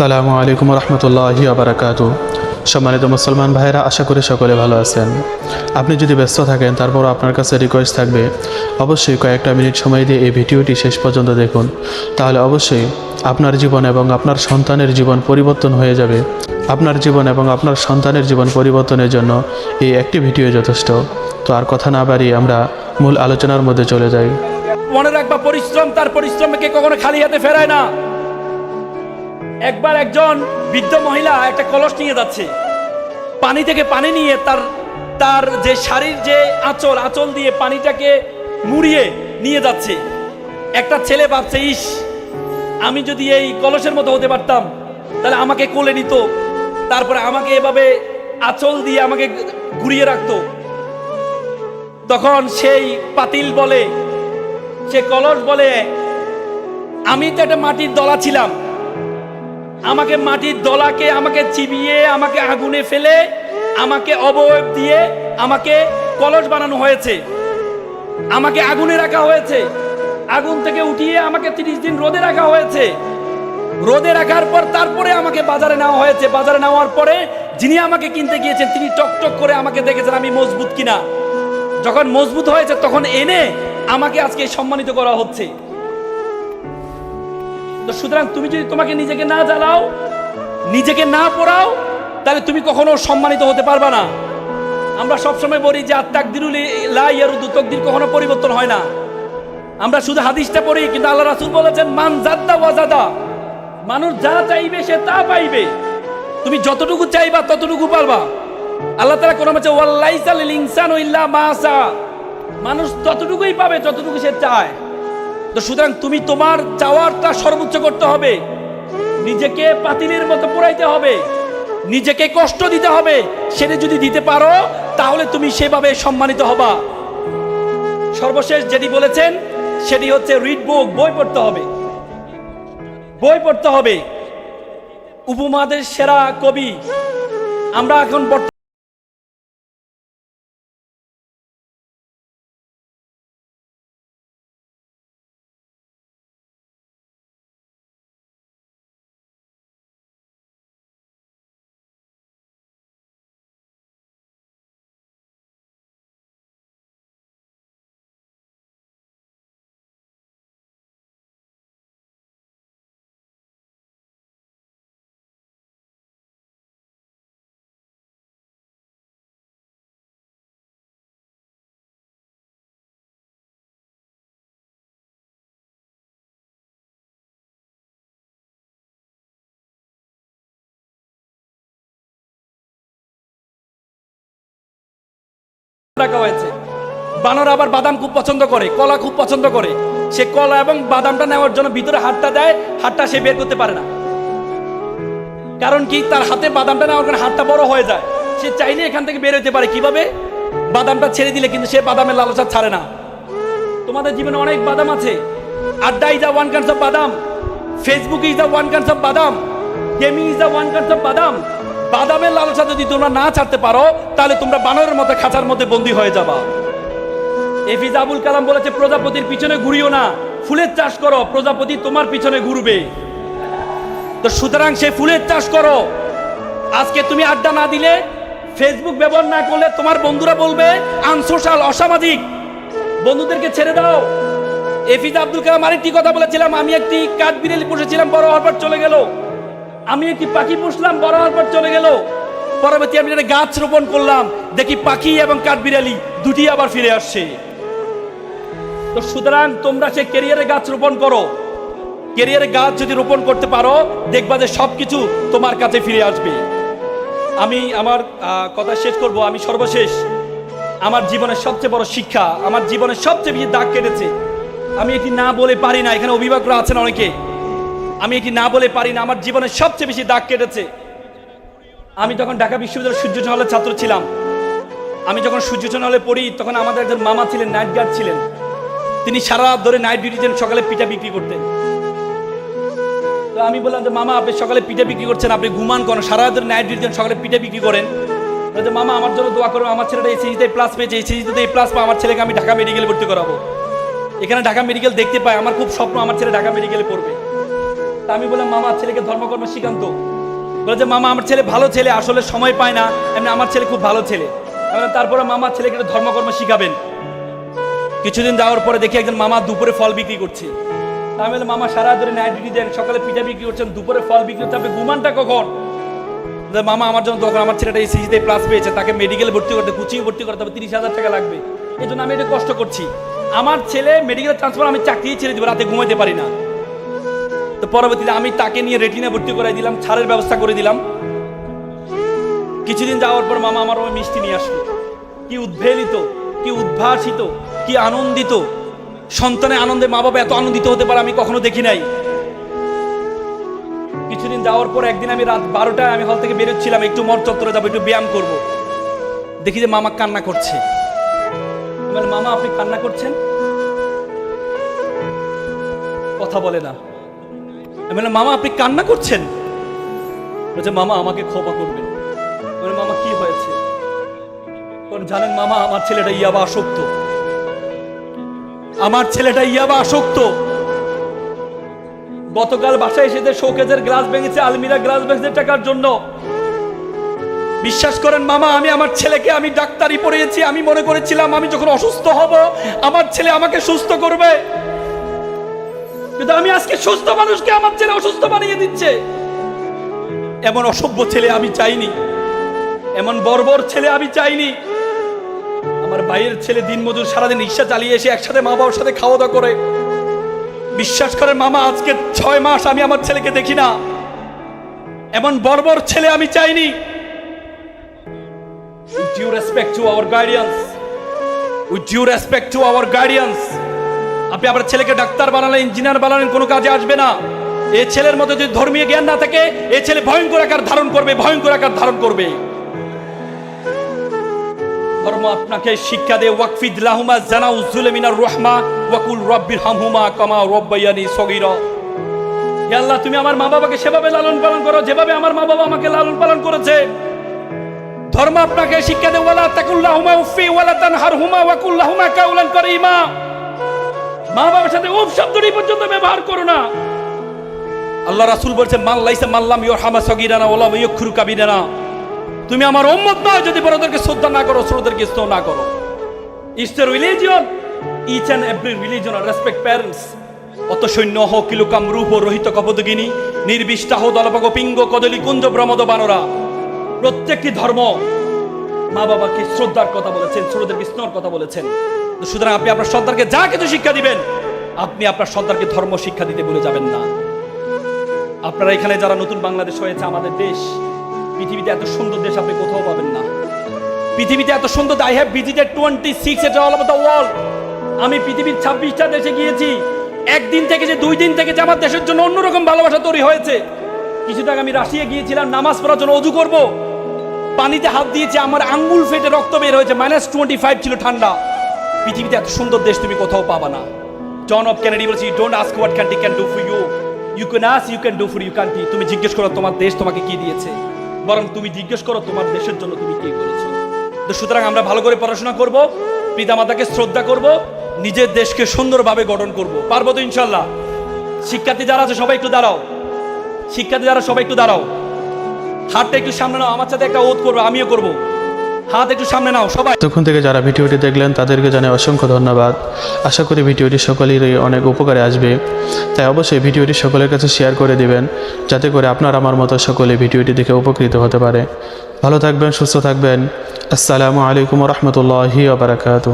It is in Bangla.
সালামু আলাইকুম রহমতুল্লাহি আবরাকাতু। সম্মানিত মুসলমান ভাইরা আশা করি সকলে ভালো আছেন। আপনি যদি ব্যস্ত থাকেন তারপর আপনার কাছে রিকোয়েস্ট থাকবে, অবশ্যই কয়েকটা মিনিট সময় দিয়ে এই ভিডিওটি শেষ পর্যন্ত দেখুন। তাহলে অবশ্যই আপনার জীবন এবং আপনার সন্তানের জীবন পরিবর্তন হয়ে যাবে। আপনার জীবন এবং আপনার সন্তানের জীবন পরিবর্তনের জন্য এই একটি ভিডিও যথেষ্ট। তো আর কথা না বাড়িয়ে আমরা মূল আলোচনার মধ্যে চলে যাই। মনে রাখবা, পরিশ্রম তার পরিশ্রমকে কখনো খালি হাতে ফেরায় না। একবার একজন বৃদ্ধ মহিলা একটা কলস নিয়ে যাচ্ছে। পানি থেকে পানি নিয়ে তার তার যে শাড়ির যে আঁচল আঁচল দিয়ে পানিটাকে মুড়িয়ে নিয়ে যাচ্ছে। একটা ছেলে ভাবছে, ইস, আমি যদি এই কলসের মতো হতে পারতাম, তাহলে আমাকে কোলে নিত, তারপরে আমাকে এভাবে আঁচল দিয়ে আমাকে ঘুরিয়ে রাখতো। তখন সেই পাতিল বলে, সে কলস বলে, আমি তো একটা মাটির দলা ছিলাম আমাকে মাটির দলাকে, আমাকে চিবিয়ে, আমাকে আগুনে ফেলে, আমাকে অবয়ব দিয়ে আমাকে কলস বানানো হয়েছে। আমাকে আগুনে রাখা হয়েছে। আগুন থেকে উঠিয়ে আমাকে তিরিশ দিন রোদে রাখা হয়েছে। রোদে রাখার পর তারপরে আমাকে বাজারে নেওয়া হয়েছে। বাজারে নেওয়ার পরে যিনি আমাকে কিনতে গিয়েছেন, তিনি টকটক করে আমাকে দেখেছেন, আমি মজবুত কিনা? যখন মজবুত হয়েছে, তখন এনে আমাকে আজকে সম্মানিত করা হচ্ছে। তো সুতরাং তুমি যদি তোমাকে নিজেকে না জ্বালাও, নিজেকে না পড়াও, তাহলে তুমি কখনো সম্মানিত হতে পারবা না। আমরা সবসময় বলি যে আত্মাকদিরুল লাইয়ারুদু তকদির কখনো পরিবর্তন হয় না। আমরা শুধু হাদিসটা পড়ি, কিন্তু আল্লাহ রাসূল বলেছেন, মান জাদ্দা ওয়াজাদা মানুষ যা চাইবে সে তা পাইবে। তুমি যতটুকু চাইবা ততটুকু পারবা। আল্লাহ তাআলা কোন মাঝে ওয়াল্লাইসা লিল ইনসানু ইল্লা মা সা মানুষ ততটুকুই পাবে যতটুকু সে চায়। তো সুতরাং তুমি তোমার চাওয়ারটা সর্বোচ্চ করতে হবে। নিজেকে পাতিলের মতো পোড়াইতে হবে। নিজেকে কষ্ট দিতে হবে। সেটা যদি দিতে পারো, তাহলে তুমি সেভাবে সম্মানিত হবা। সর্বশেষ যেটি বলেছেন, সেটি হচ্ছে রিড বুক বই পড়তে হবে। বই পড়তে হবে। উপমাদের সেরা কবি। আমরা এখন রাখা হয়েছে। বানর আবার বাদাম খুব পছন্দ করে, কলা খুব পছন্দ করে। সে কলা এবং বাদামটা নেওয়ার জন্য ভিতরে হাতটা দেয়, হাতটা সে বের করতে পারে না। কারণ কি? তার হাতে বাদামটা নেওয়ার কারণে হাতটা বড় হয়ে যায়। সে চাইলে এখান থেকে বের হতে পারে। কীভাবে? বাদামটা ছেড়ে দিলে কিন্তু সে বাদামের লালসা ছাড়ে না। তোমাদের জীবনে অনেক বাদাম আছে। আড্ডা is the one cons of বাদাম। Facebook is the one cons of বাদাম। Gaming is the one cons of বাদাম। বাদামের লালসা যদি তোমরা না ছাড়তে পারো, তাহলে তোমরা বানরের মতো খাঁচার মধ্যে বন্দী হয়ে যাবা। এফিজ আবুল কালাম বলেছে, প্রজাপতির পিছনে ঘুরিও না। ফুলের চাষ করো, প্রজাপতি তোমার পিছনে ঘুরবে। তো সুতরাং সে ফুলের চাষ করো। আজকে তুমি আড্ডা না দিলে, ফেসবুক ব্যবহার না করলে তোমার বন্ধুরা বলবে, আনসোশাল, অসামাজিক। বন্ধুদেরকে ছেড়ে দাও। এফিজ আব্দুল কালাম আরেকটি কথা বলেছিলাম, আমি একটি কাঠ বিড়ালি পুষেছিলাম, বড় হওয়ার পর চলে গেল। আমি একটি পাখি পুষলাম, বড় হওয়ার পর চলে গেল। পরবর্তী আমি একটা গাছ রোপণ করলাম, দেখি পাখি এবং কাঠবিড়ালি দুটি আবার ফিরে আসছে। তো সুতরাং তোমরা সে কেরিয়ারে গাছ রোপণ করো। কেরিয়ারে গাছ যদি রোপণ করতে পারো, দেখবা যে সব কিছু তোমার কাছে ফিরে আসবে। আমি আমার কথা শেষ করব, আমি সর্বশেষ। আমার জীবনের সবচেয়ে বড় শিক্ষা, আমার জীবনের সবচেয়ে বেশি দাগ কেটেছে। আমি এটি না বলে পারি না, এখানে অভিভাবকরা আছেন অনেকে। আমি এটি না বলে পারি না? আমার জীবনের সবচেয়ে বেশি দাগ কেটেছে। আমি তখন ঢাকা বিশ্ববিদ্যালয়ের সূর্য হলের ছাত্র ছিলাম। আমি যখন সূর্য হলে পড়ি, তখন আমাদের একজন মামা ছিলেন, নাইট গার্ড ছিলেন। তিনি সারা রাত ধরে নাইট ডিউটি সকালে পিঠা বিক্রি করতেন। তো আমি বললাম যে, মামা, আপনি সকালে পিঠা বিক্রি করছেন, আপনি ঘুমান কেন? সারা রাত ধরে নাইট ডিউটি সকালে পিঠা বিক্রি করেন। বলছে মামা, আমার জন্য দোয়া করো আমার ছেলেটা সিজিতে প্লাস পেয়েছে সিজিতে এই প্লাস পা আমার ছেলেকে আমি ঢাকা মেডিকেলে ভর্তি করাবো। এখানে ঢাকা মেডিকেল দেখতে পাই আমার খুব স্বপ্ন, আমার ছেলে ঢাকা মেডিকেলে পড়বে। তা আমি বললাম মামা ছেলেকে ধর্মকর্ম শিখান্ত বলে যে মামা আমার ছেলে ভালো ছেলে আসলে সময় পায় না। এমনি আমার ছেলে খুব ভালো ছেলে। তারপরে মামা ছেলেকে ধর্মকর্ম শিখাবেন। কিছুদিন যাওয়ার পরে দেখি একজন মামা দুপুরে ফল বিক্রি করছে। আমি বললাম, মামা সারা ধরে নাইট ডিউটি দেন সকালে পিঠা বিক্রি করছেন দুপুরে ফল বিক্রি করতে আপনি ঘুমানটা কখন? মামা আমার জন্য দোকান আমার ছেলেটা এই সিজিতে প্লাস পেয়েছে তাকে মেডিকেল ভর্তি করতে কোচিং ভর্তি করতে হবে তিরিশ হাজার টাকা লাগবে। এই জন্য আমি এটা কষ্ট করছি। আমার ছেলে মেডিকেল ট্রান্সফার আমি চাকরি ছেড়ে দিব রাতে ঘুমাইতে পারি না। তো পরবর্তীতে আমি তাকে নিয়ে রেটিনে ভর্তি করে দিলাম, ছাড়ের ব্যবস্থা করে দিলাম। কিছুদিন যাওয়ার পর মামা আমার ওই মিষ্টি নিয়ে আসলো। কি উদ্ভেলিত কি উদ্ভাসিত, কি আনন্দিত। সন্তানের আনন্দে মা বাবা এত আনন্দিত হতে পারে আমি কখনো দেখি নাই। কিছুদিন যাওয়ার পর একদিন আমি রাত বারোটায় আমি হল থেকে বেরোচ্ছিলাম, একটু মর চত্বরে যাব, একটু ব্যায়াম করব। দেখি যে মামা কান্না করছে। মামা, আপনি কান্না করছেন? কথা বলে না। আমি বললাম, মামা, আপনি কান্না করছেন? বলছে, মামা, আমাকে ক্ষমা করবেন। বলে মামা, কি হয়েছে? জানেন, মামা, আমার ছেলেটা ইয়াবা আসক্ত। আমার ছেলেটা ইয়াবা আসক্ত। গতকাল বাসায় এসে শোকেজের গ্লাস ভেঙেছে, আলমিরা গ্লাস ভেঙেছে টাকার জন্য। বিশ্বাস করেন, মামা, আমি আমার ছেলেকে, আমি ডাক্তারি পড়িয়েছি, আমি মনে করেছিলাম, আমি যখন অসুস্থ হব, আমার ছেলে আমাকে সুস্থ করবে। কিন্তু আমি আজকে সুস্থ মানুষকে আমার ছেলে অসুস্থ বানিয়ে দিচ্ছে। এমন অসভ্য ছেলে আমি চাইনি। এমন বর্বর ছেলে আমি চাইনি। আমার ভাইয়ের ছেলে দিনমজুর সারাদিন রিক্সা চালিয়ে এসে একসাথে মা বাবার সাথে খাওয়া দাওয়া করে। বিশ্বাস করে মামা, আজকে ছয় মাস আমি আমার ছেলেকে দেখি না। এমন বর্বর ছেলে আমি চাইনি। With due respect to our guardians, with due respect to our guardians আপনি আপনার ছেলেকে ডাক্তার বানালেন, ইঞ্জিনিয়ার বানালেন, কোনো কাজে আসবে না। এ ছেলের মধ্যে যদি ধর্মীয় জ্ঞান না থাকে, এ ছেলে ভয়ঙ্কর আকার ধারণ করবে, ভয়ঙ্কর আকার ধারণ করবে। ধর্ম আপনাকে শিক্ষা দেয়, ওয়াকফিদ লাহুমা জানা উজ্জুলে রহমা, ওয়াকুল রব্বির হামহুমা কামা রব্বাইয়ানি সগীরা। আল্লাহ, তুমি আমার মা বাবাকে সেভাবে লালন পালন করো, যেভাবে আমার মা বাবা আমাকে লালন পালন করেছে। ধর্ম আপনাকে শিক্ষা দেয়, ওয়ালা তাকুল্লাহুমা উফি ওয়ালা তানহারহুমা, ওয়াকুল্লাহুমা কাউলান করিমা। মা বাবার সাথে উফ শব্দটি পর্যন্ত ব্যবহার করো না। আল্লাহ রাসূল বলছে মান লাইসা মাল্লাম ইয়রহামা সগীরানা ওয়ালা ইয়াখরু কাবিরানা। তুমি আমার উম্মত নয়, যদি বড়দেরকে শ্রদ্ধা না করো, ছোটদেরকে স্নেহ না করো। It's the religion each and every religion respect parents অত সৈন্য হ কিলুকাম রূপ রহিত কপদগিনী নির্বিষ্টাহ দলপগ পিঙ্গ কদলি কুঞ্জ ব্রমদ বানরা। প্রত্যেকটি ধর্ম মা বাবাকে শ্রদ্ধার কথা বলেছেন, ছোটদেরকে স্নেহর কথা বলেছেন। সুতরাং আপনি আপনার সন্তানকে যা কিছু শিক্ষা দিবেন, আপনি আপনার সন্তানকে ধর্ম শিক্ষা দিতে ভুলে যাবেন না। আপনারা এখানে যারা নতুন বাংলাদেশ হয়েছে, আমাদের দেশ, পৃথিবীতে এত সুন্দর দেশ আপনি কোথাও পাবেন না। পৃথিবীতে এত সুন্দর I have visited twenty six এটা অল দ্য ওয়ার্ল্ড আমি পৃথিবীর ছাব্বিশটা দেশে গিয়েছি। একদিন থেকে যে, দুই দিন থেকে যে আমার দেশের জন্য অন্যরকম ভালোবাসা তৈরি হয়েছে। কিছুটা আগে আমি রাশিয়া গিয়েছিলাম, নামাজ পড়ার জন্য অজু করব। পানিতে হাত দিয়েছি, আমার আঙ্গুল ফেটে রক্ত বের হয়েছে মাইনাস টোয়েন্টি ফাইভ ছিল ঠান্ডা। পৃথিবীতে এত সুন্দর দেশ তুমি কোথাও পাবা না। জন অফ ক্যানেডি বলছি don't ask what country can do for you you can ask you can do for you country তুমি জিজ্ঞেস করো, তোমার দেশ তোমাকে কি দিয়েছে? বরং তুমি জিজ্ঞেস করো, তোমার দেশের জন্য তুমি কি করেছ? তো সুতরাং আমরা ভালো করে পড়াশোনা করব, পিতামাতাকে শ্রদ্ধা করব, নিজের দেশকে সুন্দরভাবে গঠন করব। পারব তো ইনশাল্লাহ শিক্ষার্থী যারা আছে, সবাই একটু দাঁড়াও। শিক্ষার্থী যারা, সবাই একটু দাঁড়াও। হাতটা একটু সামনে নাও, আমার সাথে একটা ওত করব, আমিও করব। হাত একটু সামনে নাও, সবাই। তখন থেকে যারা ভিডিওটি দেখলেন, তাদেরকে জানাই অসংখ্য ধন্যবাদ। আশা করি ভিডিওটি সকলেরই অনেক উপকারে আসবে। তাই অবশ্যই ভিডিওটি সকলের কাছে শেয়ার করে দিবেন, যাতে করে আপনার আমার মতো সকলে ভিডিওটি দেখে উপকৃত হতে পারে। ভালো থাকবেন, সুস্থ থাকবেন। আসসালামু আলাইকুম রহমতুল্লাহি আবরাকাতু